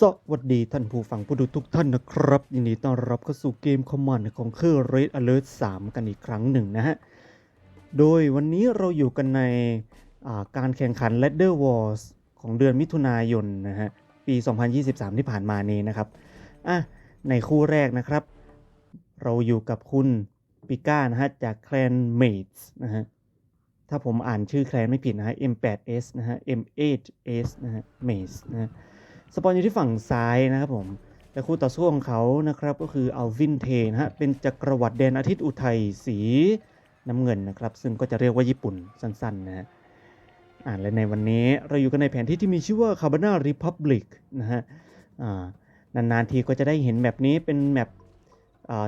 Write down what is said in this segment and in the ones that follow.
สวัสดีท่านผู้ฟังผู้ดูทุกท่านนะครับ ยินดีต้อนรับเข้าสู่เกมคอมมานด์ของเครือ Red Alert 3 กันอีกครั้งหนึ่งนะฮะ โดยวันนี้เราอยู่กันในาการแข่งขัน Ladder Wars ของเดือนมิถุนายนนะฮะ ปี 2023 ที่ผ่านมานี้นะครับอะในคู่แรกนะครับ เราอยู่กับคุณปิก้านะฮะ จากแคลน Mates นะฮะ ถ้าผมอ่านชื่อแคลนไม่ผิดนะฮะ M8S นะฮะ M8S นะฮะ Maze นะฮะ สปอนอยู่ที่ฝั่งซ้ายนะครับผมแต่คู่ต่อสู้ของเขานะครับก็คืออัลวินเทนะฮะเป็นจักรวรรดิแดนอาทิตย์อุทัยสีน้ำเงินนะครับ ซึ่งก็จะเรียกว่าญี่ปุ่นสั้นๆนะฮะอ่าและในวันนี้เราอยู่กันในแผนที่ที่มีชื่อว่า c a r b o n a Republic นะฮะอ่านานๆทีก็จะได้เห็นแบบนี้เป็นแมป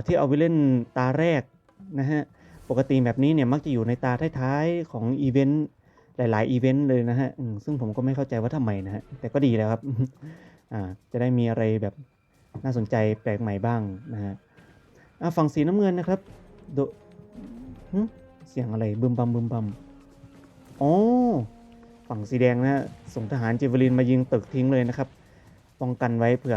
ที่เอาไว้เล่นตาแรกนะฮะปกติแบบนี้เนี่ยมักจะอยู่ในตาท้ายๆของอีเวนต์ หลาย ๆ อีเวนต์เลยนะฮะซึ่งผมก็ไม่เข้าใจว่าทำไมนะฮะ แต่ก็ดีแล้วครับ อ่า จะได้มีอะไรแบบน่าสนใจแปลกใหม่บ้างนะฮะฝั่งสีน้ำเงินนะครับ โดเสียงอะไรบึมบัมบึมบัมอ๋อ ฝั่งสีแดงนะส่งทหารเจเวลินมายิงตึกทิ้งเลยนะครับ ป้องกันไว้เผื่อ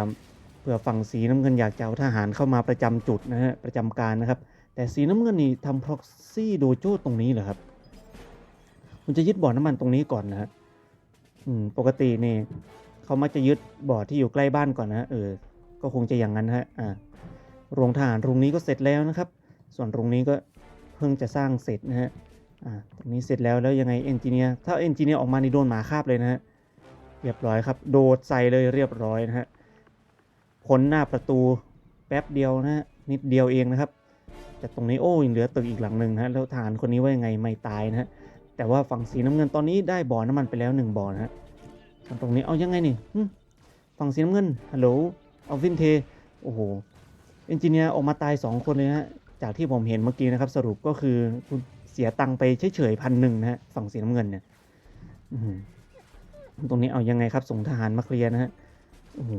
เผื่อฝั่งสีน้ำเงินอยากจะเอาทหารเข้ามาประจำจุดนะฮะประจำการนะครับ แต่สีน้ำเงินนี่ทำ proxy โดโจตรงนี้เหรอครับ ณจะยึดบ่อน้ำมันตรงนี้ก่อนนะฮะปกตินี่เขามักจะยึดบ่อที่อยู่ใกล้บ้านก่อนนะเออ ก็คงจะอย่างนั้นฮะอ่าโรงทหารโรงนี้ก็เสร็จแล้วนะครับ ส่วนโรงนี้ก็เพิ่งจะสร้างเสร็จนะฮะอ่าตรงนี้เสร็จแล้วแล้วยังไงเอนจิเนียร์ถ้าเอนจิเนียร์ออกมานี่โดนหมาคาบเลยนะฮะเรียบร้อยครับ โดดใส่เลยเรียบร้อยนะฮะพ้นหน้าประตูแป๊บเดียวนะฮะนิดเดียวเองนะครับแต่ตรงนี้โอ้ยังเหลือตึกอีกหลังหนึ่งนะฮะแล้วทหารคนนี้ว่ายังไงไม่ตายนะฮะ แต่ว่าฝั่งสีน้ำเงินตอนนี้ได้บ่อน้ำมันไปแล้วหนึ่งบ่อนะฮะตรงนี้เอายังไงนี่ฝั่งสีน้ำเงินฮัลโหลเอาวินเทโอ้โหเอนจิเนียร์ออกมาตายสองคนเลยนะฮะจากที่ผมเห็นเมื่อกี้นะครับ สรุปก็คือคุณเสียตังค์ไปเฉยๆพันหนึ่งนะฮะฝั่งสีน้ำเงินเนี่ยตรงนี้เอายังไงครับส่งทหารมาเคลียร์นะฮะโอ้โห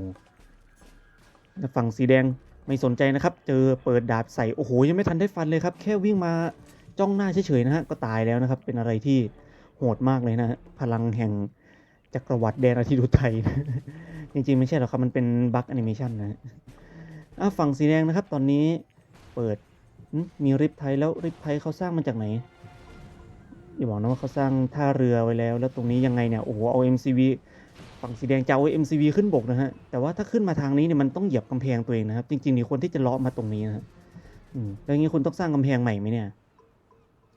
แล้วฝั่งสีแดงไม่สนใจนะครับ เจอเปิดดาบใส่ โอ้โห ยังไม่ทันได้ฟันเลยครับ แค่วิ่งมา จ้องหน้าเฉยๆนะฮะก็ตายแล้วนะครับ เป็นอะไรที่โหดมากเลยนะพลังแห่งจักรวรรดิแดนอาทิตย์อุทัยจริงๆ ไม่ใช่หรอกครับ มันเป็นบั๊กแอนิเมชันนะอะฝั่งสีแดงนะครับ ตอนนี้เปิดมีริบไทยแล้วริบไทยเขาสร้างมาจากไหนอย่าบอกนะว่าเขาสร้างท่าเรือไว้แล้ว แล้วตรงนี้ยังไงเนี่ยโอ้โหเอา MCV ฝั่งสีแดงจะเอา MCV ขึ้นบกนะฮะแต่ว่าถ้าขึ้นมาทางนี้เนี่ยมันต้องเหยียบกำแพงตัวเองนะครับ จริงๆนี่ควรที่จะเลาะมาตรงนี้นะฮะแล้วอย่างนี้คุณต้องสร้างกำแพงใหม่ไหมเนี่ย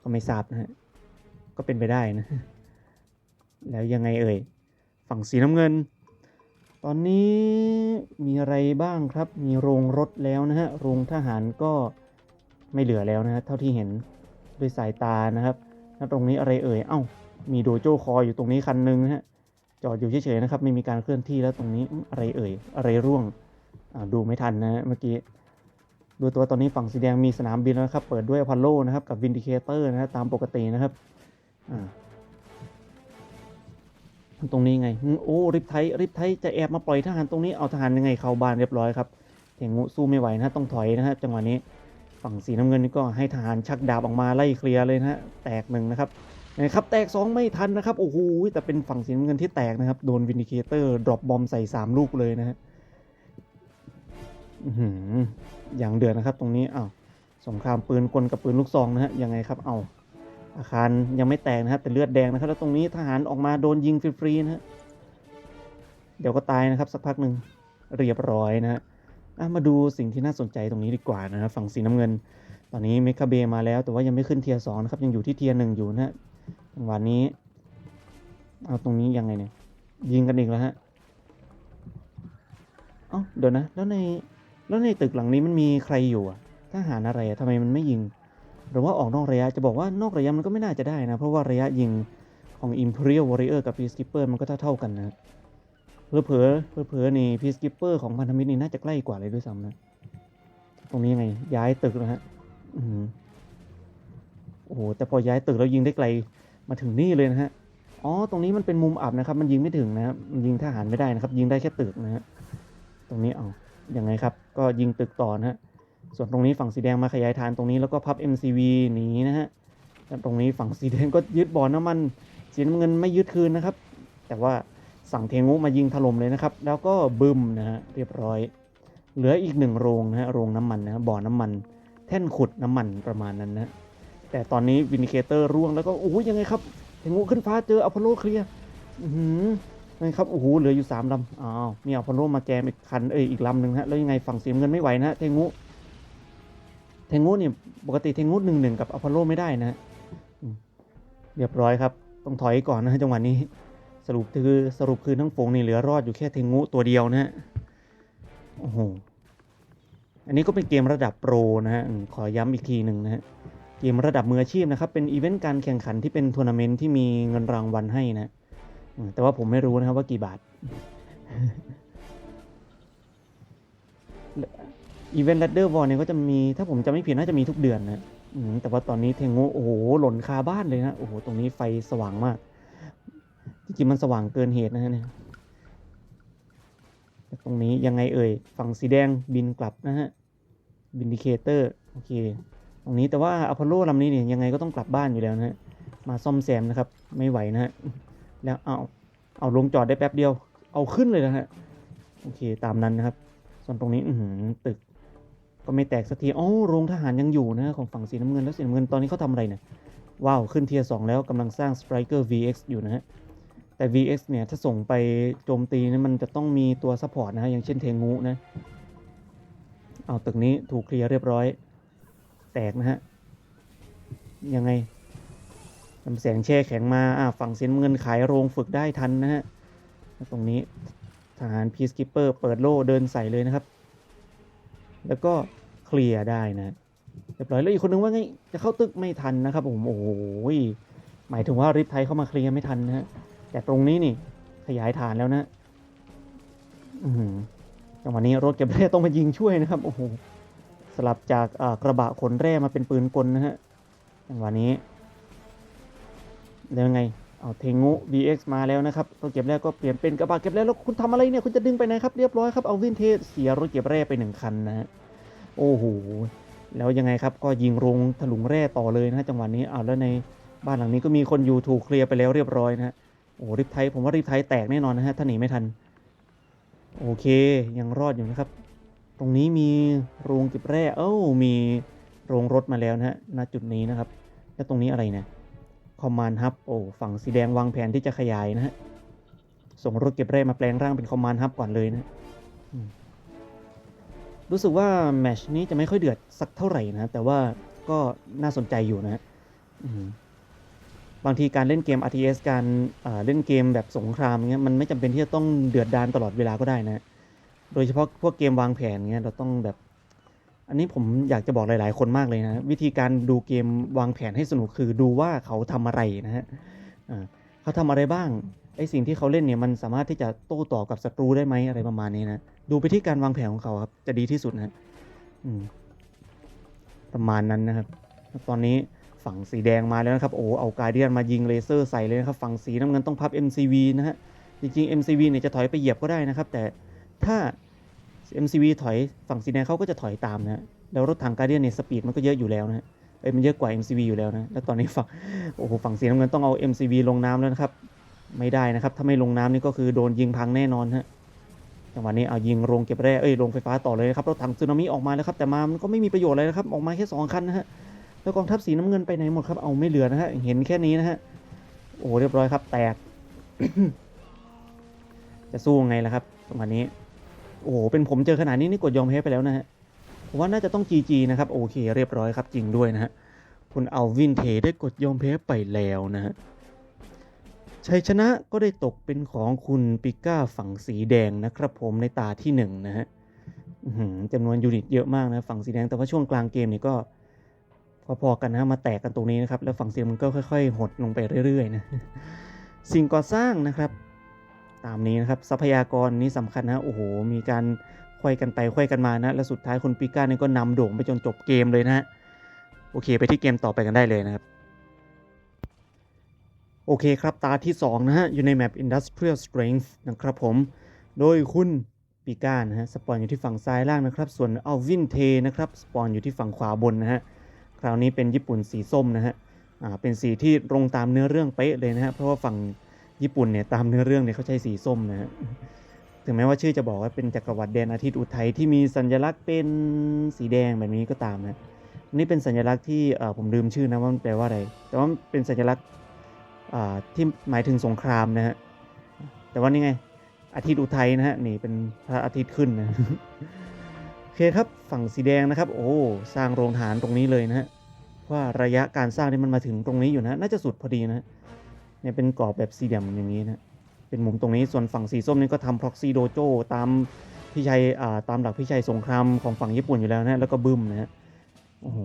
ก็ไม่ทราบนะฮะ ก็เป็นไปได้นะ แล้วยังไงเอ่ย ฝั่งสีน้ำเงิน ตอนนี้มีอะไรบ้างครับ มีโรงรถแล้วนะฮะ โรงทหารก็ไม่เหลือแล้วนะฮะ เท่าที่เห็นด้วยสายตานะครับแล้วตรงนี้อะไรเอ่ย เอ้า มีโดโจคอยอยู่ตรงนี้คันหนึงนะฮะ จอดอยู่เฉยๆนะครับ ไม่มีการเคลื่อนที่แล้วตรงนี้อะไรเอ่ย อะไรร่วง ดูไม่ทันนะฮะเมื่อกี้ ดูตัวตอนนี้ฝั่งสีแดงมีสนามบินแล้วนะครับ เปิดด้วยอพอลโลนะครับ กับวินดิเคเตอร์นะฮะตามปกตินะครับตรงนี้ไง โอ้ริบไทยริบไทยจะแอบมาปล่อยทหารตรงนี้เอาทหารยังไงเข้าบ้านเรียบร้อยครับเทงุสู้ไม่ไหวนะฮะต้องถอยนะฮะจังหวะนี้ฝั่งสีน้ำเงินนี่ก็ให้ทหารชักดาบออกมาไล่เคลียร์เลยนะฮะแตกหนึ่งนะครับนะครับ แตกสองไม่ทันนะครับ โอ้โหแต่เป็นฝั่งสีน้ำเงินที่แตกนะครับ โดนวินดิเคเตอร์ดรอปบอมใส่สามลูกเลยนะฮะ อย่างเดือดนะครับตรงนี้อ้าวสงครามปืนกลกับปืนลูกซองนะฮะยังไงครับเอาอาคารยังไม่แตกนะครับแต่เลือดแดงนะครับ แล้วตรงนี้ทหารออกมาโดนยิงฟรีๆนะฮะเดี๋ยวก็ตายนะครับสักพักหนึ่งเรียบร้อยนะฮะมาดูสิ่งที่น่าสนใจตรงนี้ดีกว่านะฝั่งสีน้ำเงิน ตอนนี้เมคาเบมาแล้ว แต่ว่ายังไม่ขึ้นเทียร์สองนะครับยังอยู่ที่เทียร์หนึ่งอยู่นะฮะจังหวะนี้เอาตรงนี้ยังไงเนี่ยยิงกันอีกแล้วฮะเอ้าเดี๋ยวนะ แล้วใน แล้วในตึกหลังนี้มันมีใครอยู่อะทหารอะไรอะทำไมมันไม่ยิง หรือว่าออกนอกระยะจะบอกว่านอกระยะมันก็ไม่น่าจะได้นะ เพราะว่าระยะยิงของ Imperial Warrior กับ Peacekeeper มันก็เท่าๆกันนะเผลอเผลอๆเผลอนี่ Peacekeeper ของพันธมิตรนี่น่าจะใกล้กว่าเลยด้วยซ้ำนะ ตรงนี้ยังไง ย้ายตึกนะฮะโอ้โห แต่พอย้ายตึกแล้วยิงได้ไกลมาถึงนี่เลยนะฮะ อ๋อ ตรงนี้มันเป็นมุมอับนะครับ มันยิงไม่ถึงนะครับ มันยิงทหารไม่ได้นะครับ ยิงได้แค่ตึกนะฮะ ตรงนี้เอา ยังไงครับ ก็ยิงตึกต่อนะฮะ ส่วนตรงนี้ฝั่งสีแดงมาขยายฐานตรงนี้แล้วก็พับ MCV หนีนะฮะตรงนี้ฝั่งสีแดงก็ยึดบ่อน้ำมันสีน้ำเงินไม่ยึดคืนนะครับ แต่ว่าสั่งเทงูมายิงถล่มเลยนะครับ แล้วก็บึมนะฮะเรียบร้อย เหลืออีกหนึ่งโรงนะฮะโรงน้ำมันนะฮะบ่อน้ำมัน แท่นขุดน้ำมันประมาณนั้นนะแต่ตอนนี้วินิเคเตอร์ร่วงแล้วก็โอ้ยยังไงครับเทงูขึ้นฟ้าเจออพอลโลเคลียร์ อือหือยังไงครับโอ้โหเหลืออยู่สามลำอ้าวมีอพอลโลมาแจมอีกคันเอ้ยอีกลำหนึ่งนะฮะแล้วยังไงฝั่งเสีน้ำเงินไม่ไหวนะเทงูเทงูเนี่ยปกติเทงูหนึ่งหนึ่งกับอพอลโลไม่ได้นะเรียบร้อยครับ ต้องถอยก่อนนะจังหวะนี้ สรุปคือสรุปคือทั้งฝูงนี่เหลือรอดอยู่แค่เทงูตัวเดียวนะฮะโอ้โหอันนี้ก็เป็นเกมระดับโปรนะฮะขอย้ำอีกทีหนึ่งนะฮะเกมระดับมืออาชีพนะครับเป็นอีเวนต์การแข่งขันที่เป็นทัวร์นาเมนต์ที่มีเงินรางวัลให้นะ แต่ว่าผมไม่รู้นะครับว่ากี่บาท อีเวนต์ l ัดเดอร์วอลเนี่ยก็จะมี ถ้าผมจำไม่ผิดน่าจะมีทุกเดือนนะแต่ว่าตอนนี้เทงูโอ้โห หล่นคาบ้านเลยนะ โอ้โห ตรงนี้ไฟสว่างมาก จริงๆ มันสว่างเกินเหตุนะฮะเนี่ยแต่ตรงนี้ยังไงเอ่ย ฝั่งสีแดงบินกลับนะฮะ บินดิเคเตอร์ โอเค ตรงนี้แต่ว่าอพอลโลลำนี้เนี่ยยังไงก็ต้องกลับบ้านอยู่แล้วนะฮะ มาซ่อมแซมนะครับ ไม่ไหวนะฮะ แล้วเอาเอาลงจอดได้แป๊บเดียว เอาขึ้นเลยนะฮะโอเคตามนั้นนะครับ ส่วนตรงนี้อืตึก ก็ไม่แตกสักทีอ๋อโรงทหารยังอยู่นะของฝั่งสีน้ำเงินแล้วสีน้ำเงินตอนนี้เขาทำอะไรเนี่ยว้าว ขึ้นเทียร์สองแล้วกำลังสร้าง Striker VX อยู่นะฮะแต่ VX เนี่ย ถ้าส่งไปโจมตีนี่มันจะต้องมีตัวซัพพอร์ตนะฮะ อย่างเช่นเทงูนะ เอาตึกนี้ถูกเคลียร์เรียบร้อย แตกนะฮะ ยังไง ลำแสงแช่แข็งมาอ่าฝั่งเสียนเงินขายโรงฝึกได้ทันนะฮะตรงนี้ทหารพีสกิปเปอร์เปิดโล่เดินใส่เลยนะครับ แล้วก็เคลียร์ได้นะเรียบร้อยแล้วอีกคนนึงว่าไงจะเข้าตึกไม่ทันนะครับผมโอ้โหหมายถึงว่าริปไทยเข้ามาเคลียร์ไม่ทันนะฮะแต่ตรงนี้นี่ขยายฐานแล้วนะอือหือจังหวะนี้รถเก็บแร่ต้องมายิงช่วยนะครับโอ้โหสลับจากกระบะขนแร่มาเป็นปืนกลนะฮะจังหวะนี้ แล้วไง เอาเทงู VX มาแล้วนะครับรถเก็บแร่ก็เปลี่ยนเป็นกระบะเก็บแร่แล้วคุณทำอะไรเนี่ย คุณจะดึงไปไหนครับ เรียบร้อยครับ เอาวินเทจเสียรถเก็บแร่ไปหนึ่งคันนะฮะ โอ้โห แล้วยังไงครับ ก็ยิงโรงถลุงแร่ต่อเลยนะฮะจังหวะนี้ เอาแล้วในบ้านหลังนี้ก็มีคนอยู่ถูกเคลียร์ไปแล้วเรียบร้อยนะฮะ โอ้ริบไทยผมว่าริบไทยแตกแน่นอนนะฮะ ถ้าหนีไม่ทัน โอเค ยังรอดอยู่นะครับ ตรงนี้มีโรงเก็บแร่ เอ้า มีโรงรถมาแล้วนะฮะ ณ จุดนี้นะครับ แล้วตรงนี้อะไรเนี่ย คอมมานด์ฮับโอ้ฝั่งสีแดงวางแผนที่จะขยายนะฮะ ส่งรถเก็บแร่มาแปลงร่างเป็นคอมมานด์ฮับก่อนเลยนะรู้สึกว่าแมชนี้จะไม่ค่อยเดือดสักเท่าไหร่นะ แต่ว่าก็น่าสนใจอยู่นะบางทีการเล่นเกม RTS การอ่าเล่นเกมแบบสงครามเงี้ยมันไม่จำเป็นที่จะต้องเดือดดานตลอดเวลาก็ได้นะ โดยเฉพาะพวกเกมวางแผนเงี้ยเราต้องแบบ อันนี้ผมอยากจะบอกหลาย ๆ คนมากเลยนะ วิธีการดูเกมวางแผนให้สนุกคือดูว่าเขาทำอะไรนะฮะเขาทำอะไรบ้างไอสิ่งที่เขาเล่นเนี่ยมันสามารถที่จะโต้ตอบกับศัตรูได้ไหมอะไรประมาณนี้นะดูไปที่การวางแผนของเขาครับ จะดีที่สุดนะอืมประมาณนั้นนะครับ ตอนนี้ฝั่งสีแดงมาแล้วนะครับโอ้เอาการเดียนมายิงเลเซอร์ใส่เลยนะครับฝั่งสีน้ำเงินต้องพับ MCV นะฮะจริงๆ MCV เนี่ยจะถอยไปเหยียบก็ได้นะครับ แต่ถ้า MCV ถอยฝั่งสีแดงเขาก็จะถอยตามนะฮะแล้วรถถังการเดียนเนี่ยสปีดมันก็เยอะอยู่แล้วนะเอ้ยมันเยอะกว่า MCV อยู่แล้วนะแล้วตอนนี้ฝั่งโอ้โหฝั่งสีน้ำเงินต้องเอา MCV ลงน้ำแล้วนะครับ ไม่ได้นะครับ ถ้าไม่ลงน้ำนี่ก็คือโดนยิงพังแน่นอนฮะจังหวะนี้เอายิงโรงเก็บแร่เอ้ยโรงไฟฟ้าต่อเลยนะครับรถถังสึนามิออกมาแล้วครับแต่มามันก็ไม่มีประโยชน์อะไรนะครับออกมาแค่สองคันนะฮะแล้วกองทัพสีน้ำเงินไปไหนหมดครับเอาไม่เหลือนะฮะเห็นแค่นี้นะฮะโอ้เรียบร้อยครับ แตก จะสู้ไงล่ะครับจังหวะนี้ โอ้โหเป็นผมเจอขนาดนี้นี่กดยอมแพ้ไปแล้วนะฮะผมว่าน่าจะต้อง GG นะครับโอเคเรียบร้อยครับจริงด้วยนะฮะคุณเอาวินเทได้กดยอมแพ้ไปแล้วนะฮะชัยชนะก็ได้ตกเป็นของคุณปิก้าฝั่งสีแดงนะครับผมในตาที่หนึ่งนะฮะจำนวนยูนิตเยอะมากนะฝั่งสีแดงแต่ว่าช่วงกลางเกมเนี่ยก็พอๆกันนะมาแตกกันตรงนี้นะครับแล้วฝั่งสีน้ำเงินก็ค่อยๆ หดลงไปเรื่อยๆนะสิ่งก่อสร้างนะครับ ตามนี้นะครับ ทรัพยากรนี้สำคัญนะโอ้โห มีการควยกันไปควยกันมานะ แล้วสุดท้ายคุณปิก้าเนี่ยก็นำโด่งไปจนจบเกมเลยนะโอเค ไปที่เกมต่อไปกันได้เลยนะครับ โอเคครับตาที่ 2 นะฮะ อยู่ในแมป Industrial Strength นะครับผม โดยคุณปีก้านะฮะ สปอนอยู่ที่ฝั่งซ้ายล่างนะครับ ส่วนอัลวินเทนะครับ สปอนอยู่ที่ฝั่งขวาบนนะฮะ คราวนี้เป็นญี่ปุ่นสีส้มนะฮะ อ่า เป็นสีที่ตรงตามเนื้อเรื่องเป๊ะเลยนะฮะ เพราะว่าฝั่ง ญี่ปุ่นเนี่ยตามเนื้อเรื่องเนี่ยเขาใช้สีส้มนะฮะถึงแม้ว่าชื่อจะบอกว่าเป็นจักรวรรดิแดนอาทิตย์อุทัยที่มีสัญลักษณ์เป็นสีแดงแบบนี้ก็ตามนะนี่เป็นสัญลักษณ์ที่เอ่อผมลืมชื่อนะว่ามันแปลว่าอะไร แต่ว่าเป็นสัญลักษณ์อ่าที่หมายถึงสงครามนะฮะแต่ว่านี่ไงอาทิตย์อุทัยนะฮะนี่เป็นพระอาทิตย์ขึ้นนะโอเคครับฝั่งสีแดงนะครับ โอ้สร้างโรงฐานตรงนี้เลยนะฮะว่าระยะการสร้างนี่มันมาถึงตรงนี้อยู่นะ น่าจะสุดพอดีนะ เนี่ยเป็นกรอบแบบสี่เหลี่ยมอย่างนี้นะเป็นมุมตรงนี้ส่วนฝั่งสีส้มนี่ก็ทำ proxy dojo ตามพี่ชัยอ่าตามหลักพี่ชัยสงครามของฝั่งญี่ปุ่นอยู่แล้วนะแล้วก็บึ้มนะฮะโอ้โห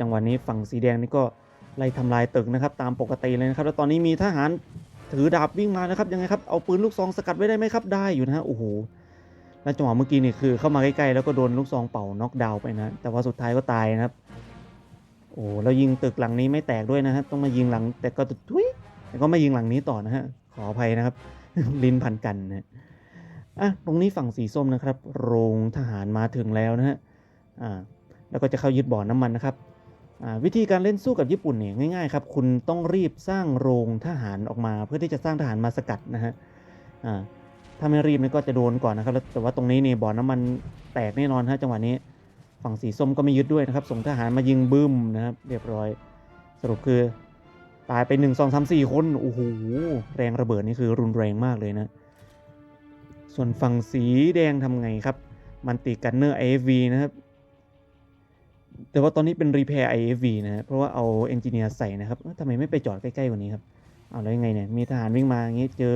จังหวะนี้ฝั่งสีแดงนี่ก็ไล่ทำลายตึกนะครับ ตามปกติเลยนะครับแล้วตอนนี้มีทหารถือดาบวิ่งมานะครับยังไงครับเอาปืนลูกซองสกัดไว้ได้ไหมครับได้อยู่นะฮะโอ้โหแล้วจังหวะเมื่อกี้นี่คือเข้ามาใกล้ๆแล้วก็โดนลูกซองเป่าน็อกดาวน์ไปนะ แต่ว่าสุดท้ายก็ตายนะครับ โอ้แล้วยิงตึกหลังนี้ไม่แตกด้วยนะฮะต้องมายิงหลัง แต่ก็ทุยแต่ก็มายิงหลังนี้ต่อนะฮะขออภัยนะครับ ลิ้นพันกันนะฮะอะตรงนี้ฝั่งสีส้มนะครับ โรงทหารมาถึงแล้วนะฮะอ่าแล้วก็จะเข้ายึดบ่อน้ำมันนะครับอ่าวิธีการเล่นสู้กับญี่ปุ่นเนี่ยง่ายๆครับคุณต้องรีบสร้างโรงทหารออกมา เพื่อที่จะสร้างทหารมาสกัดนะฮะอ่าถ้าไม่รีบนี่ก็จะโดนก่อนนะครับแล้วแต่ว่าตรงนี้นี่บ่อน้ำมันแตกแน่นอนฮะจังหวะนี้ ฝั่งสีส้มก็ไม่ยึดด้วยนะครับ ส่งทหารมายิงบึ้มนะครับ เรียบร้อย สรุปคือ ตายไปหนึ่งสองสามสี่คนโอ้โหแรงระเบิดนี่คือรุนแรงมากเลยนะ ส่วนฝั่งสีแดงทำไงครับ มันติกันเนอร์ IFV นะครับ แต่ว่าตอนนี้เป็นรี p พ i r IFV นะฮะเพราะว่าเอาเอนจิเนียร์ใส่นะครับทำไมไม่ไปจอดใกล้ๆกว่านี้ครับเอาแล้วยังไงเนี่ยมีทหารวิ่งมาอย่างงี้เจอ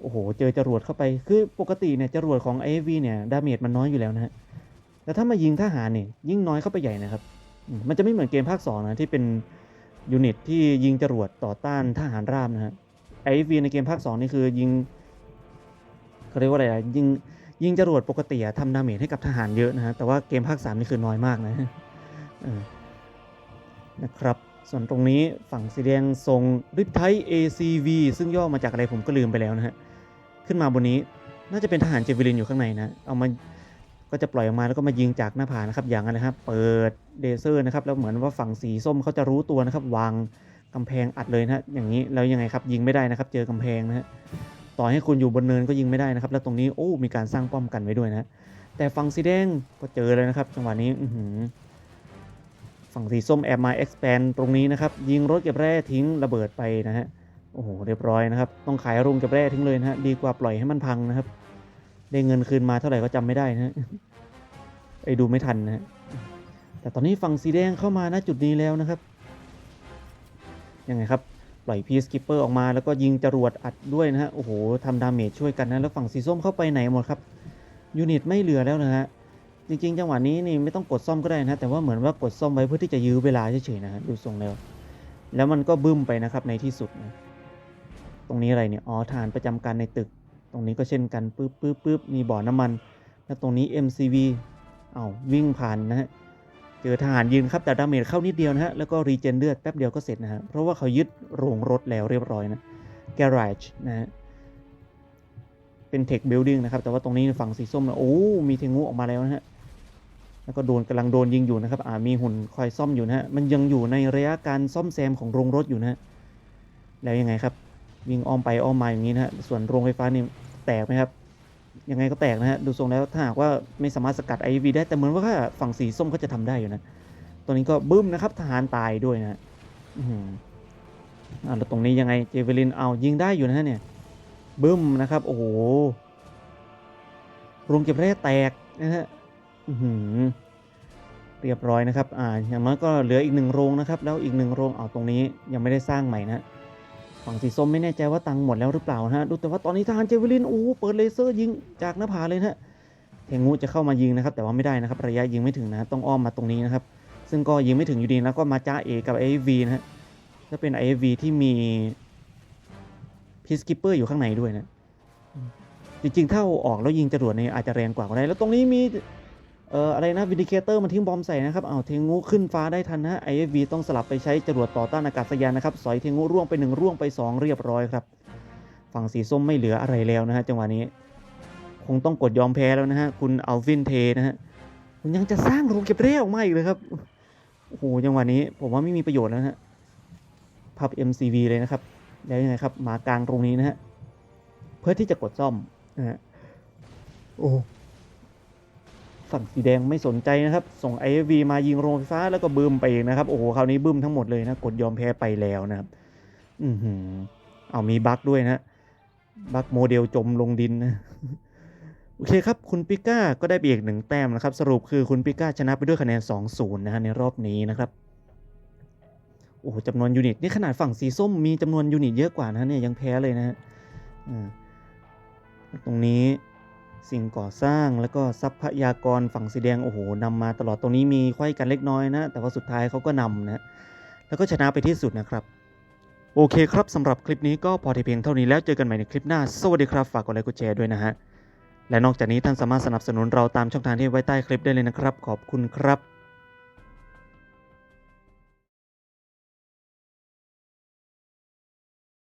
โอ้โห เจอจรวดเข้าไป คือปกติเนี่ยจรวดของ IFV เนี่ยดาเมจมันน้อยอยู่แล้วนะฮะ แต่ถ้ามายิงทหารเนี่ยยิ่งน้อยเข้าไปใหญ่นะครับ มันจะไม่เหมือนเกมภาคสองนะที่เป็นยูนิตที่ยิงจรวดต่อต้านทหารราบนะฮะไอวีในเกมภาค2นี่คือยิงเขาเรียกว่าอะไรอะยิงยิงจรวดปกติทำดาเมจให้กับทหารเยอะนะฮะแต่ว่าเกมภาค3นี่คือน้อยมากนะนะครับส่วนตรงนี้ฝั่งสีแดงทรงริปไท ACV ซึ่งย่อมาจากอะไรผมก็ลืมไปแล้วนะฮะ ขึ้นมาบนนี้น่าจะเป็นทหารเจเวลินอยู่ข้างในนะ เอามา ก็จะปล่อยออกมาแล้วก็มายิงจากหน้าผานะครับอย่างนั้นนะครับเปิดเดเซอร์นะครับแล้วเหมือนว่าฝั่งสีส้มเขาจะรู้ตัวนะครับวางกำแพงอัดเลยนะฮะอย่างนี้แล้วยังไงครับยิงไม่ได้นะครับ เจอกำแพงนะฮะต่อให้คุณอยู่บนเนินก็ยิงไม่ได้นะครับ แล้วตรงนี้โอ้มีการสร้างป้อมกันไว้ด้วยนะแต่ฝั่งสีแดงก็เจอเลยนะครับ จังหวะนี้อืฝั่งสีส้มแอบมา expand ตรงนี้นะครับ ยิงรถเก็บแร่ทิ้งระเบิดไปนะฮะโอ้โหเรียบร้อยนะครับ ต้องขายโรงเก็บแร่ทิ้งเลยนะฮะดีกว่าปล่อยให้มันพังนะครับ ได้เงินคืนมาเท่าไหร่ก็จำไม่ได้นะฮะไอ้ดูไม่ทันนะฮะแต่ตอนนี้ฝั่งสีแดงเข้ามาณจุดนี้แล้วนะครับ ยังไงครับ ปล่อยพีสกิปเปอร์ออกมาแล้วก็ยิงจรวดอัดด้วยนะฮะ โอ้โหทำดาเมจช่วยกันนะ แล้วฝั่งสีส้มเข้าไปไหนหมดครับ ยูนิตไม่เหลือแล้วนะฮะ จริงๆ จังหวะนี้นี่ไม่ต้องกดซ่อมก็ได้นะ แต่ว่าเหมือนว่ากดซ่อมไว้เพื่อที่จะยื้อเวลาเฉยๆนะฮะ ดูทรงแล้ว แล้วมันก็บึ้มไปนะครับในที่สุดนะ ตรงนี้อะไรเนี่ย อ๋อฐานประจำการในตึก ตรงนี้ก็เช่นกันปึ๊บปึ๊บปึ๊บมีบ่อน้ำมัน แล้วตรงนี้ MCV เอาวิ่งผ่านนะฮะเจอทหารยืนครับแต่ดาเมจเข้านิดเดียวนะฮะแล้วก็รีเจนเลือดแป๊บเดียวก็เสร็จนะฮะเพราะว่าเขายึดโรงรถแล้วเรียบร้อยนะ Garage นะฮะเป็น Tech Building นะครับแต่ว่าตรงนี้ฝั่งสีส้มนะโอ้ มีเทงูออกมาแล้วนะฮะแล้วก็โดนกำลังโดนยิงอยู่นะครับอ่ามีหุ่นคอยซ่อมอยู่นะฮะมันยังอยู่ในระยะการซ่อมแซมของโรงรถอยู่นะฮะแล้วยังไงครับวิ่งอ้อมไปอ้อมมาอย่างนี้นะฮะส่วนโรงไฟฟ้านี่ แตกไหมครับ ยังไงก็แตกนะฮะ ดูทรงแล้วถ้าหากว่าไม่สามารถสกัด IV ได้ แต่เหมือนว่าฝั่งสีส้มเขาจะทำได้อยู่นะตรงนี้ก็บึ้มนะครับ ทหารตายด้วยนะอื้อหืออ่าแล้วตรงนี้ยังไง เจเวลินเอายิงได้อยู่นะฮะเนี่ย บึ้มนะครับ โอ้โหโรงเก็บแร่แตกนะฮะอื้อหือเรียบร้อยนะครับ อ่า อย่างน้อยก็เหลืออีกหนึ่งโรงนะครับ แล้วอีกหนึ่งโรงเอาตรงนี้ยังไม่ได้สร้างใหม่นะ ฝั่งสีส้มไม่แน่ใจว่าตังค์หมดแล้วหรือเปล่านะฮะดูแต่ว่าตอนนี้ทหารเจเวลินโอ้เปิดเลเซอร์ยิงจากหน้าผาเลยนะเทงูจะเข้ามายิงนะครับ แต่ว่าไม่ได้นะครับ ระยะยิงไม่ถึงนะต้องอ้อมมาตรงนี้นะครับ ซึ่งก็ยิงไม่ถึงอยู่ดีแล้วก็มาจ้าเอกับ AV นะฮะถ้าเป็น AV ที่มีพีสกิปเปอร์อยู่ข้างในด้วยนะจริงๆถ้าออกแล้วยิงจรวดเนี่ยอาจจะแรงกว่าก็ได้แล้วตรงนี้มี เอ่ออะไรนะวินดิเคเตอร์มันทิ้งบอมใส่นะครับเอาเทงูขึ้นฟ้าได้ทันนะ IFV ต้องสลับไปใช้จรวดต่อต้านอากาศยานนะครับสอยเทงูร่วงไปหนึ่งร่วงไปสองเรียบร้อยครับฝั่งสีส้มไม่เหลืออะไรแล้วนะฮะจังหวะนี้ คงต้องกดยอมแพ้แล้วนะฮะคุณอัลวินเทนะฮะคุณยังจะสร้างโรงเก็บเร่ออกมาอีกเลยครับโอ้โหจังหวะนี้ผมว่าไม่มีประโยชน์แล้วฮะพับ MCV เลยนะครับแล้วยังไงครับมากลางตรงนี้นะฮะเพื่อที่จะกดซ่อมนะฮะโอ้ ฝั่งสีแดงไม่สนใจนะครับ ส่ง IFV มายิงโรงไฟฟ้าแล้วก็บึ้มไปเองนะครับ โอ้โห คราวนี้บึ้มทั้งหมดเลยนะ กดยอมแพ้ไปแล้วนะครับ อือหือ เอามีบั๊กด้วยนะ บั๊กโมเดลจมลงดินนะ โอเคครับ คุณปิก้าก็ได้ไปอีกหนึ่งแต้มนะครับ สรุปคือคุณปิก้าชนะไปด้วยคะแนน 2-0 นะฮะในรอบนี้นะครับ โอ้โหจำนวนยูนิตนี่ขนาดฝั่งสีส้มมีจำนวนยูนิตเยอะกว่านะเนี่ยยังแพ้เลยนะฮะตรงนี้ สิ่งก่อสร้างแล้วก็ทรัพยากรฝั่งสีแดงโอ้โหนำมาตลอดตรงนี้มีไขว้กันเล็กน้อยนะ แต่ว่าสุดท้ายเขาก็นำนะแล้วก็ชนะไปที่สุดนะครับโอเคครับสำหรับคลิปนี้ก็พอที่เพียงเท่านี้แล้วเจอกันใหม่ในคลิปหน้า สวัสดีครับ ฝากกดไลค์กดแชร์ด้วยนะฮะ และนอกจากนี้ท่านสามารถสนับสนุนเราตามช่องทางที่ไว้ใต้คลิปได้เลยนะครับ ขอบคุณครับ